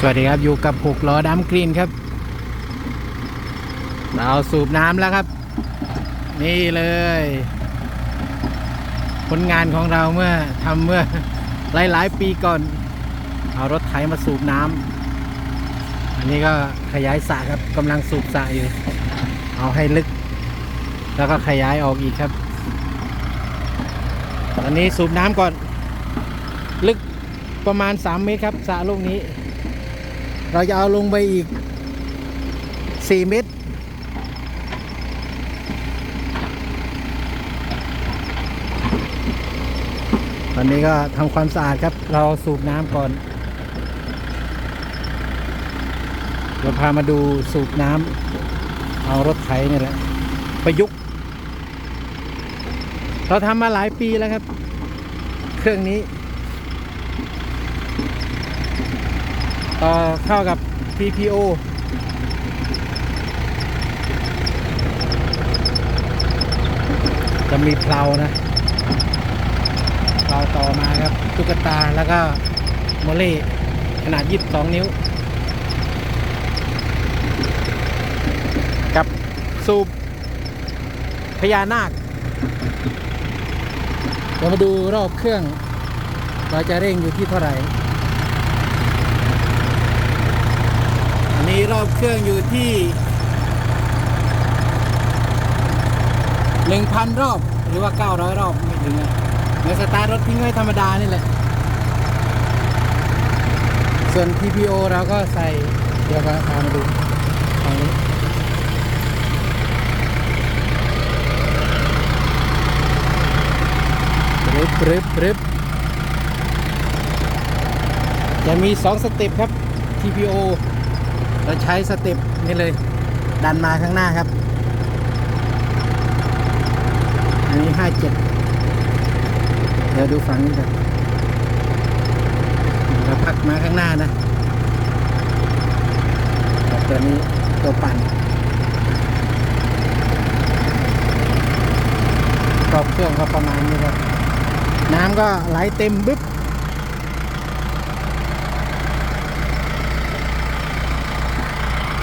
สวัสดีครับ อยู่กับหกล้อดัมกรีนครับเราสูบน้ำแล้วครับ นี่เลย ผลงานของเราเมื่อทำเมื่อหลายๆปีก่อน เอารถไถมาสูบน้ำอันนี้ก็ขยายสระครับกำลังสูบสระอยู่ เอาให้ลึก แล้วก็ขยายออกอีกครับ ตอนนี้สูบน้ำก่อน ลึกประมาณ 3 เมตรครับสระลูกนี้ เราจะเอาลงไปอีก 4 เมตรตอนนี้ก็ทำความสะอาดครับ เราสูบน้ำก่อน เราพามาดูสูบน้ำเอารถไถนี่แหละ ประยุกต์ เราทำมาหลายปีแล้วครับ เครื่องนี้ ต่อเข้ากับ PPO จะมีเพลานะเพลาต่อมาครับ ตุ๊กตาแล้วก็โมเล่ขนาด 22 นิ้ว กับสูบพญานาค เดี๋ยวมาดูรอบเครื่อง เราจะเร่งอยู่ที่เท่าไหร่ นี้รอบเครื่องอยู่ที่หนึ่งพันรอบหรือว่าเก้าร้อยรอบไม่ถึงอะในสตาร์ทรถทิ้งไว้ธรรมดานี่แหละ ส่วน TPO เราก็ใส่ เดี๋ยวก็พามาดูฝั่งนี้ปรึบปรึบรึบจะมีสองสเต็ปครับ TPO เราใช้สเต็ปนี่เลย ดันมาข้างหน้าครับ อันนี้ห้าเจ็ดเดี๋ยวดูฝั่งนี้กันเราพักมาข้างหน้านะตัวนี้ตัวปั่นรอบเครื่องก็ประมาณนี้ครับ น้ำก็ไหลเต็มบึ๊บ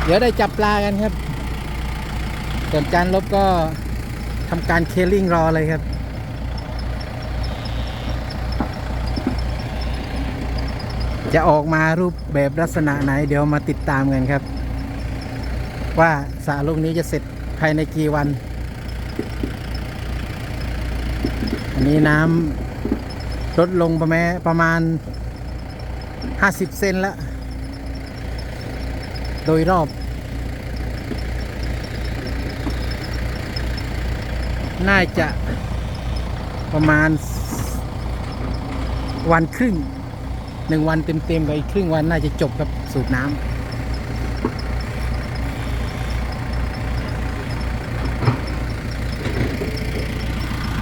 เดี๋ยวได้จับปลากันครับ ส่วนจานลบก็ทำการเคลิ่งรอเลยครับ จะออกมารูปแบบลักษณะไหน เดี๋ยวมาติดตามกันครับ ว่าสระลูกนี้จะเสร็จภายในกี่วัน อันนี้น้ำลดลงประมาณประมาณ 50 เซนแล้ว โดยรอบ น่าจะประมาณวันครึ่งหนึ่งวันเต็มๆกับอีกครึ่งวันน่าจะจบกับสูบน้ำ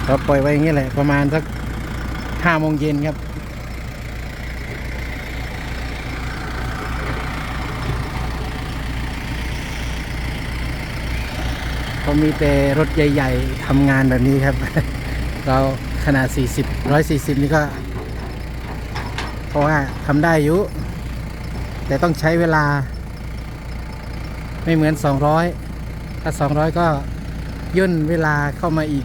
เราปล่อยไว้อย่างนี้แหละประมาณสักห้าโมงเย็นครับ เขามีแต่รถใหญ่ ๆทำงานแบบนี้ครับ เราขนาด 40 140 นี่ก็ เพราะว่าทำได้อยู่ แต่ต้องใช้เวลา ไม่เหมือน 200 ถ้า 200 ก็ย่นเวลาเข้ามาอีก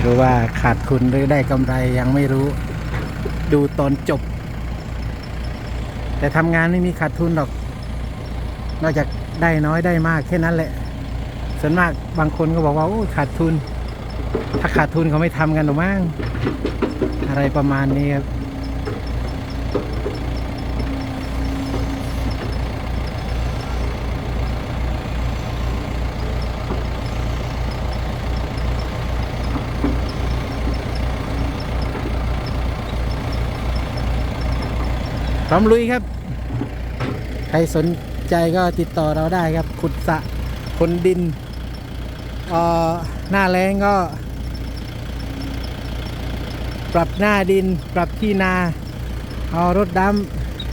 ไม่รู้ว่าขาดทุนหรือได้กำไรยังไม่รู้ ดูตอนจบ แต่ทำงานไม่มีขาดทุนหรอก นอกจากได้น้อยได้มากแค่นั้นแหละส่วนมากบางคนก็บอกว่าโอ้ขาดทุน ถ้าขาดทุนเขาไม่ทำกันหรือมั้งอะไรประมาณนี้ครับ พร้อมลุยครับ ใครสนใจก็ติดต่อเราได้ครับ ขุดสะคนดินเอ่อหน้าแรงก็ ปรับหน้าดิน ปรับที่นา เอารถด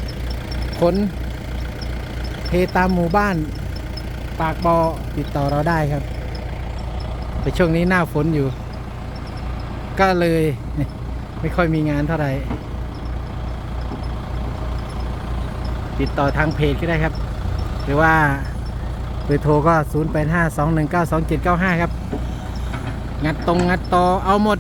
ำขนเทตามหมู่บ้าน ปากบอติดต่อเราได้ครับ แต่ช่วงนี้หน้าฝนอยู่ ก็เลย ไม่ค่อยมีงานเท่าไหร่ ติดต่อทางเพจก็ได้ครับ หรือว่าเบอร์โทรก็ 0 8 5 2 1 9 2 7 9 5 ครับ งัดตรงงัดต่อเอาหมด